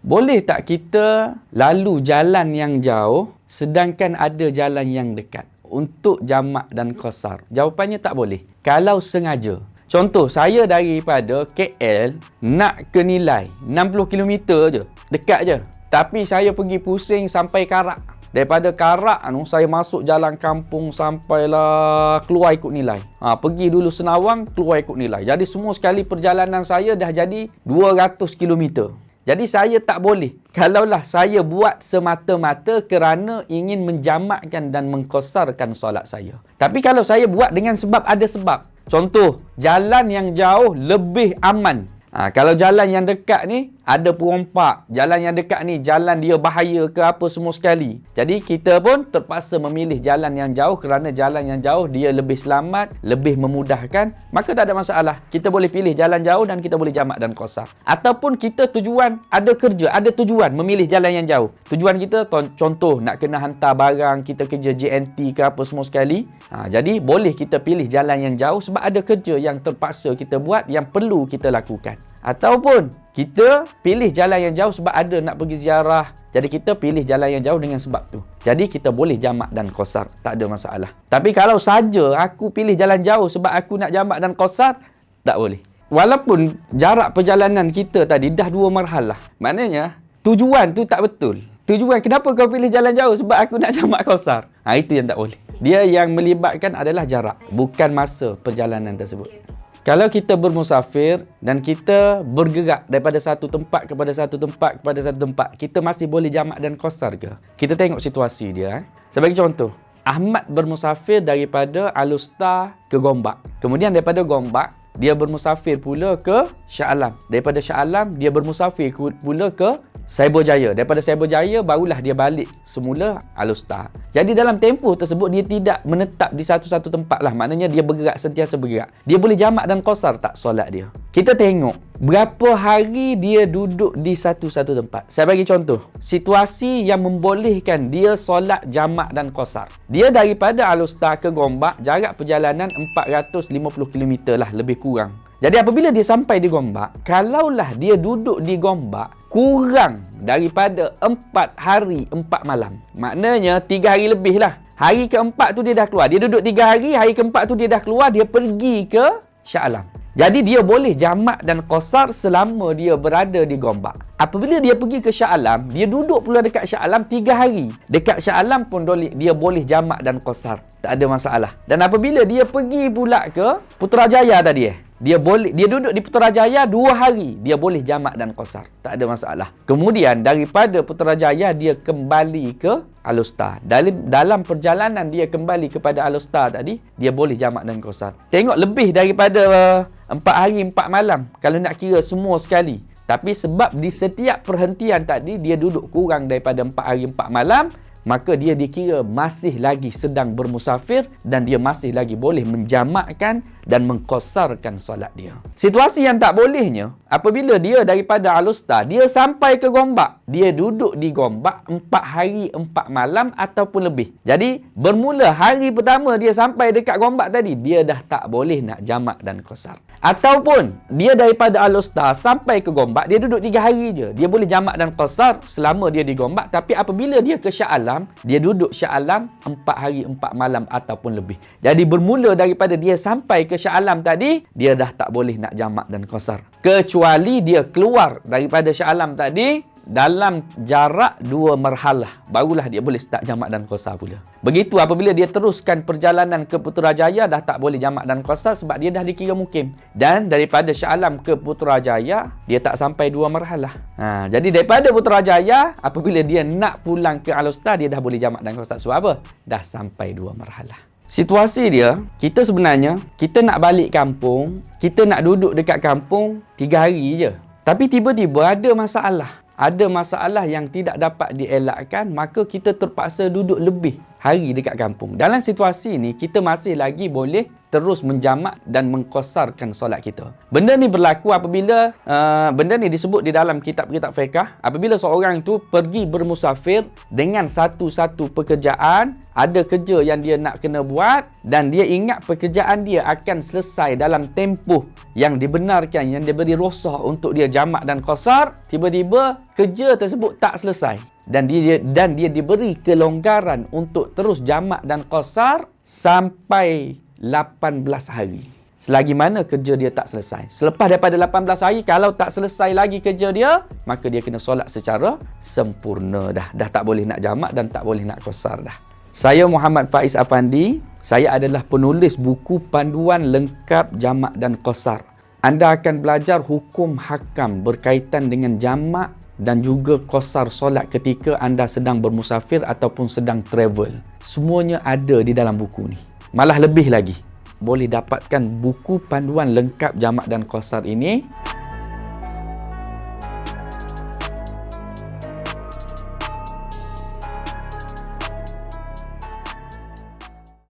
Boleh tak kita lalu jalan yang jauh sedangkan ada jalan yang dekat untuk jamak dan kosar? Jawapannya tak boleh. Kalau sengaja. Contoh, saya daripada KL nak ke nilai 60 km je. Dekat je. Tapi saya pergi pusing sampai Karak. Daripada Karak anu saya masuk jalan kampung sampailah keluar ikut nilai. Ha, pergi dulu Senawang, keluar ikut nilai. Jadi semua sekali perjalanan saya dah jadi 200 km. Jadi saya tak boleh. Kalaulah saya buat semata-mata kerana ingin menjamakkan dan mengkosarkan solat saya. Tapi kalau saya buat dengan sebab ada sebab. Contoh, jalan yang jauh lebih aman. Ha, kalau jalan yang dekat ni, ada perompak. Jalan yang dekat ni, jalan dia bahaya ke apa semua sekali. Jadi kita pun terpaksa memilih jalan yang jauh kerana jalan yang jauh dia lebih selamat, lebih memudahkan. Maka tak ada masalah. Kita boleh pilih jalan jauh dan kita boleh jamak dan kosar. Ataupun kita tujuan ada kerja, ada tujuan memilih jalan yang jauh. Tujuan kita contoh nak kena hantar barang, kita kerja JNT ke apa semua sekali. Ha, jadi boleh kita pilih jalan yang jauh sebab ada kerja yang terpaksa kita buat yang perlu kita lakukan. Ataupun kita pilih jalan yang jauh sebab ada nak pergi ziarah. Jadi kita pilih jalan yang jauh dengan sebab tu. Jadi kita boleh jamak dan kosar. Tak ada masalah. Tapi kalau saja aku pilih jalan jauh sebab aku nak jamak dan kosar, tak boleh. Walaupun jarak perjalanan kita tadi dah dua marhalah. Maknanya tujuan tu tak betul. Tujuan kenapa kau pilih jalan jauh sebab aku nak jamak kosar. Ha, itu yang tak boleh. Dia yang melibatkan adalah jarak. Bukan masa perjalanan tersebut. Kalau kita bermusafir dan kita bergerak daripada satu tempat kepada satu tempat kepada satu tempat, kita masih boleh jamak dan kosar ke? Kita tengok situasi dia. Eh. Sebagai contoh, Ahmad bermusafir daripada Alustar ke Gombak. Kemudian daripada Gombak, dia bermusafir pula ke Shah Alam. Daripada Shah Alam, dia bermusafir pula ke Saibo Jaya. Daripada Saibo Jaya, barulah dia balik semula Alustar. Jadi dalam tempoh tersebut, dia tidak menetap di satu-satu tempat lah. Maknanya dia bergerak, sentiasa bergerak. Dia boleh jamak dan kosar tak solat dia? Kita tengok berapa hari dia duduk di satu-satu tempat. Saya bagi contoh. Situasi yang membolehkan dia solat jamak dan kosar. Dia daripada Alustar ke Gombak, jarak perjalanan 450 km lah lebih kurang. Jadi apabila dia sampai di Gombak, kalaulah dia duduk di Gombak kurang daripada empat hari empat malam. Maknanya tiga hari lebih lah. Hari keempat tu dia dah keluar. Dia duduk tiga hari, hari keempat tu dia dah keluar, dia pergi ke Shah Alam. Jadi dia boleh jamak dan kosar selama dia berada di Gombak. Apabila dia pergi ke Shah Alam, dia duduk pula dekat Shah Alam tiga hari. Dekat Shah Alam pun dia boleh jamak dan kosar. Tak ada masalah. Dan apabila dia pergi pula ke Putrajaya tadi eh, dia boleh dia duduk di Putrajaya dua hari dia boleh jamak dan kosar tak ada masalah. Kemudian daripada Putrajaya dia kembali ke Alustar dalam dalam perjalanan dia kembali kepada Alustar tadi dia boleh jamak dan kosar tengok lebih daripada uh, empat hari empat malam kalau nak kira semua sekali. Tapi sebab di setiap perhentian tadi dia duduk kurang daripada empat hari empat malam maka dia dikira masih lagi sedang bermusafir dan dia masih lagi boleh menjamakkan dan mengkosarkan solat dia. Situasi yang tak bolehnya, apabila dia daripada Alusta, dia sampai ke Gombak. Dia duduk di Gombak empat hari, empat malam ataupun lebih. Jadi, bermula hari pertama dia sampai dekat Gombak tadi, dia dah tak boleh nak jamak dan kosar. Ataupun, dia daripada Alusta sampai ke Gombak, dia duduk tiga hari je. Dia boleh jamak dan kosar selama dia di Gombak. Tapi apabila dia ke Shah Alam, dia duduk Shah Alam empat hari, empat malam ataupun lebih. Jadi, bermula daripada dia sampai ke Shah Alam tadi, dia dah tak boleh nak jamak dan kosar. Kecuali dia keluar daripada Shah Alam tadi, dalam jarak dua marhalah barulah dia boleh start jamak dan kosar pula. Begitu apabila dia teruskan perjalanan ke Putrajaya dah tak boleh jamak dan kosar sebab dia dah dikira mukim. Dan daripada Shah Alam ke Putrajaya dia tak sampai dua marhalah. Ha, jadi daripada Putrajaya apabila dia nak pulang ke Alustar dia dah boleh jamak dan kosar sebab apa? Dah sampai dua marhalah. Situasi dia, kita sebenarnya, kita nak balik kampung, kita nak duduk dekat kampung tiga hari je. Tapi tiba-tiba ada masalah. Ada masalah yang tidak dapat dielakkan, maka kita terpaksa duduk lebih hari dekat kampung. Dalam situasi ni kita masih lagi boleh terus menjamak dan mengkosarkan solat kita. Benda ni berlaku apabila uh, benda ni disebut di dalam kitab-kitab fiqah apabila seorang itu pergi bermusafir dengan satu-satu pekerjaan, ada kerja yang dia nak kena buat dan dia ingat pekerjaan dia akan selesai dalam tempoh yang dibenarkan yang diberi rosah untuk dia jamak dan kosar, tiba-tiba kerja tersebut tak selesai dan dia dan dia diberi kelonggaran untuk terus jamak dan kosar sampai 18 hari. Selagi mana kerja dia tak selesai. Selepas daripada 18 hari, kalau tak selesai lagi kerja dia, maka dia kena solat secara sempurna dah. Dah tak boleh nak jamak dan tak boleh nak kosar dah. Saya Muhammad Faiz Afandi. Saya adalah penulis buku panduan lengkap jamak dan kosar. Anda akan belajar hukum hakam berkaitan dengan jamak dan juga kosar solat ketika anda sedang bermusafir ataupun sedang travel. Semuanya ada di dalam buku ni. Malah lebih lagi, boleh dapatkan buku panduan lengkap jamak dan kosar ini